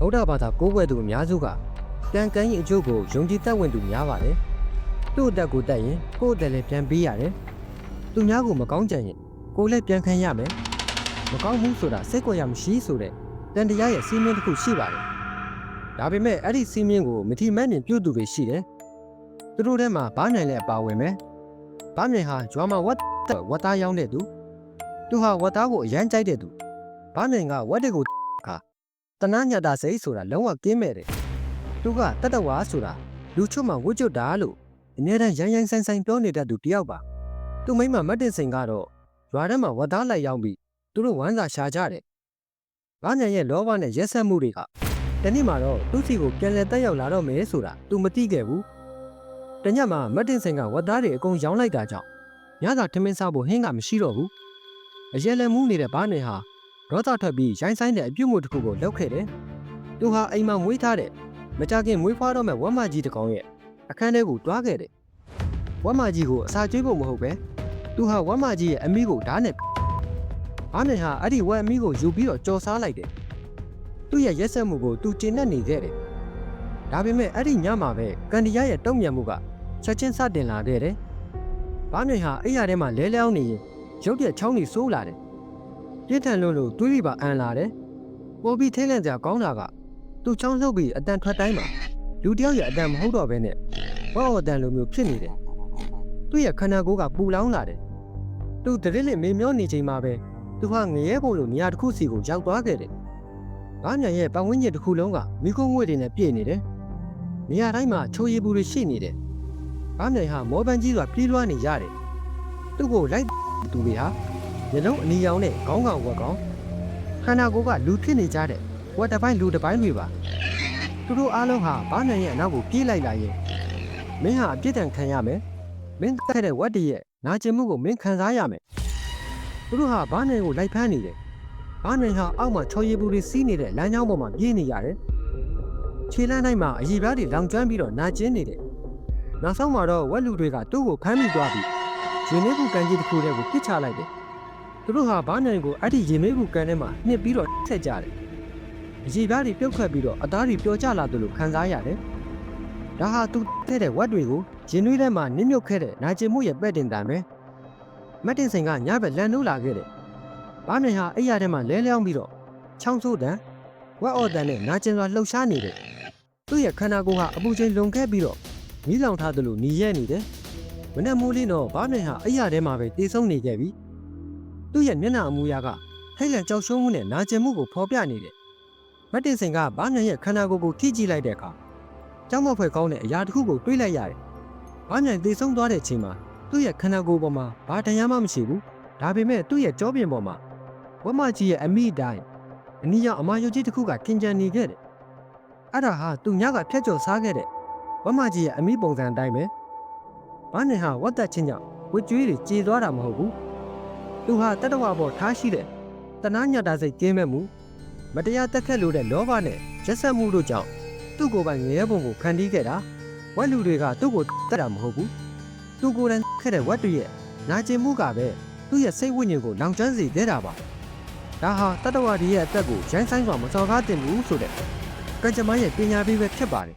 ဗုဒ္ဓဘာသာကိုးကွယ်သူအများစုကကံကံရဲ့အကျိုးကိုယုံကြည်သက်ဝင်သူများပါတယ်သူ့အသက်ကိုတတ်ရင်ကိုယ့်အသက်လည်းပြန်ပေးရတယ်သူများကိုမကောင်းကြရင်ကိုယ်လည်းပြန်ခံရမယ်မကောင်းဘူးဆိုတာစိတ်ကြွရမရှိဆိုတဲ့တန်တရားရဲ့စီးမင်းတစ်ခုရှိပါတယ်ဒါပေမဲ့အဲ့ဒီစီးမင်းကိုမထီမဲ့မြင်ပြုတ်သူတွေရှိတယ်သူတို့ထဲမှာဘားနိုင်လည်းအပါဝင်မယ်ဘားမြိုင်ဟာဂျွာမာဝတ်တက်ဝတ်သားရောင်းတဲ့သူသူဟာဝတ်သားကိုအရန်ကြိုက်တဲ့သူဘားမြိုင်ကဝတ်တဲ့ကိုခါ တနာညတာစိတ်ဆိုတာလုံးဝကင်းမဲ့တယ်သူကတတဝါဆိုတာလူချွတ်မှဝတ်ကျွတ်တာလို့အများတန်းရိုင်းရိုင်းဆိုင်ဆိုင်ပြောနေတတ်သူတယောက်ပါသူမိမမတ်တင်စိန်ကတော့ရွာထဲမှာဝတ်သားလိုက်ရောက်ပြီးသူတို့ဝမ်းစာရှာကြတယ်ဘားမြိုင်ရဲ့လောဘနဲ့ရက်ဆက်မှုတွေကတနေ့မှတော့သူ့စီကိုပြန်လဲတက်ရောက်လာတော့မယ်ဆိုတာသူမသိခဲ့ဘူးတညမှာမတ်တင်စင်ကဝတ်သားတွေအကုန်ရောင်းလိုက်တာကြောင့်ညသာထမင်းစားဖို့ဟင်းကမရှိတော့ဘူးအရဲလဲမှုနေတဲ့ဘားနေဟာ ဒေါသထွက်ပြီးရိုင်းဆိုင်တဲ့အပြုတ်မှုတစ်ခုကိုလုပ်ခဲ့တယ်သူဟာအိမ်မှာမွေးထားတဲ့မကြခင်မွေးဖွားတော့မဲ့ဝက်မကြီးတစ်ကောင်ရဲ့အခန်းထဲကိုတွားခဲ့တယ်ဝက်မကြီးကိုအစာကျွေးဖို့မဟုတ်ပဲသူဟာဝက်မကြီးရဲ့အမိကိုဓာတ်နဲ့ဘားနေဟာအဲ့ဒီဝက်အမိကိုယူပြီးတော့ကြော်စားလိုက်တယ်သူ့ရဲ့ရက်ဆက်မှုကိုသူကျင့်နေနေခဲ့တယ်ဒါပေမဲ့အဲ့ဒီညမှာပဲကန်ဒီယာရဲ့တုံ့ပြန်မှုကချက်ချင်းစတင်လာခဲ့တယ်။ဘားမြိုင်ဟာအဲ့ရထဲမှာလဲလျောင်းနေရင်ရုတ်တရက်ချောင်းနေဆိုးလာတယ်။ ပြင်းထန်လို့လို့တွေးပြီးပါအန်လာတယ်။ပေါ်ပြီးထိလန့်ကြကောင်းတာကသူ့ချောင်းဆုပ်ပြီးအတန်ထွက်တိုင်းမှာလူတယောက်ရဲ့အတန်မဟုတ်တော့ဘဲနဲ့ဘောအတန်လိုမျိုးဖြစ်နေတယ်။သူ့ရဲ့ခန္ဓာကိုယ်ကပူလောင်လာတယ်။သူတရစ်လစ်မေမျောနေချိန်မှာပဲသူဟာငရဲဖို့လိုနေရာတစ်ခုစီကိုရောက်သွားခဲ့တယ်။ဘားမြိုင်ရဲ့ပတ်ဝန်းကျင်တစ်ခုလုံးကမိကုန်းငွေတွေနဲ့ပြည့်နေတယ်နေရာတိုင်းမှာချိုးရည်ဘူးတွေရှိနေတယ်။ဘားမြိုင်ဟာမောပန်းကြီးစွာပြေးလွှားနေရတယ်။သူ့ကိုလိုက်သူတွေဟာ မျက်လုံးအနီရောင်နဲ့ခေါင်းကောင်ဝက်ကောင်ခန္ဓာကိုယ်ကလူဖြစ်နေကြတဲ့ဝက်တစ်ပိုင်းလူတစ်ပိုင်းတွေပါ။သူတို့အားလုံးဟာဘားမြိုင်ရဲ့အနောက်ကိုပြေးလိုက်လာရင်မင်းဟာအပြစ်ဒဏ်ခံရမယ်။မင်းတက်တဲ့ဝက်တည်းရဲ့နာကျင်မှုကိုမင်းခံစားရမယ်။သူတို့ဟာဘားမြိုင်ကိုလိုက်ဖမ်းနေတယ်။ဘားမြိုင်ဟာအောက်မှာချော်ရည်ဘူးတွေစီးနေတဲ့လမ်းကြောင်းပေါ်မှာပြေးနေရတယ်။ခြေလမ်းတိုင်းမှာအည်ပြားတွေလောင်ကျွမ်းပြီးတော့နာကျင်နေတယ်။နောက်ဆုံးမှာတော့ဝက်လူတွေကသူ့ကိုဖမ်းမိသွားပြီးရင်မေးဘူးကန်ကြီးတစ်ခုတည်းကိုပစ်ချလိုက်တယ်။ သူတို့ဟာဘားနိုင်ကိုအဲ့ဒီရင်မေးဘူးကန်ထဲမှာနှစ်ပြီးတော့ဆက်ကြတယ်။အည်ပြားတွေပြုတ်ခွက်ပြီးတော့အသားတွေပျော်ကျလာသလိုခံစားရတယ်။ဒါဟာသူတဲ့တဲ့ဝက်တွေကိုရင်သွေးထဲမှာနစ်မြုပ်ခဲ့တဲ့နာကျင်မှုရဲ့ပဲ့တင်တံပဲ။မတ်တင်စိန်ကညဘက်လန်နိုးလာခဲ့တယ်။ဘားမြိုင်ဟာအိယာထဲမှာလဲလျောင်းပြီးတော့ချောင်းဆိုးတံဝက်အော်တန်နဲ့နာကျင်စွာလှုပ်ရှားနေတယ်သူ့ရဲ့ခန္ဓာကိုယ်ဟာအပူချိန်လွန်ခဲ့ပြီးတော့မီးလောင်ထားသလိုหนีရဲနေတယ်။မနေ့မိုးလေးတော့ဘားမြိုင်ဟာအိယာထဲမှာပဲတေဆုံးနေခဲ့ပြီ။ သူ့ရဲ့မျက်နှာအမူအရာကထိတ်လန့်ကြောက်ရွံ့မှုနဲ့နာကျင်မှုကိုဖော်ပြနေတယ်။မတ်တင်စင်ကဘားမြိုင်ရဲ့ခန္ဓာကိုယ်ကိုထိကြည့်လိုက်တဲ့အခါကြောက်မဖွယ်ကောင်းတဲ့အရာတစ်ခုကိုတွေးလိုက်ရတယ်။ဘားမြိုင်တေဆုံးသွားတဲ့အချိန်မှာသူ့ရဲ့ခန္ဓာကိုယ်ပေါ်မှာဘာတရားမှမရှိဘူး။ဒါပေမဲ့သူ့ရဲ့ကြောပြင်ပေါ်မှာဝက်မကြီးရဲ့အမိအတိုင်းအနီးရောက်အမာယုတ်ကြီးတစ်ခုကကင်ကြံနေခဲ့တယ်အဲ့ဒါဟာသူညကဖြတ်ကျော်စားခဲ့တဲ့ဝမကြီးရဲ့အမိပုံစံအတိုင်းပဲ။ဘာနဲ့ဟာဝတ်သက်ချင်းကြောင့်ဝကြွေးတွေကြေသွားတာမဟုတ်ဘူး။ သူဟာတတဝပေါ်ထားရှိတဲ့တနာညတာစိတ်ကျင်းမဲ့မှုမတရားတက်ခတ်လို့တဲ့လောဘနဲ့ရက်ဆက်မှုတို့ကြောင့်သူ့ကိုယ်ပိုင်ငရဲပုံကိုခံတီးခဲ့တာဝက်လူတွေကသူ့ကိုတက်တာမဟုတ်ဘူး။သူကိုယ်တိုင်ခဲ့တဲ့ဝက်တွေရဲ့နာကျင်မှုကပဲသူ့ရဲ့စိတ်ဝိညာဉ်ကိုလောင်ကျွမ်းစေခဲ့တာပါ။ဒါဟာတတဝဒီရဲ့အသက်ကိုရိုင်းဆိုင်စွာမစော်ကားတင်ဘူးဆိုတဲ့ကံကြမ္မာရဲ့ပညာပေးပဲဖြစ်ပါတယ်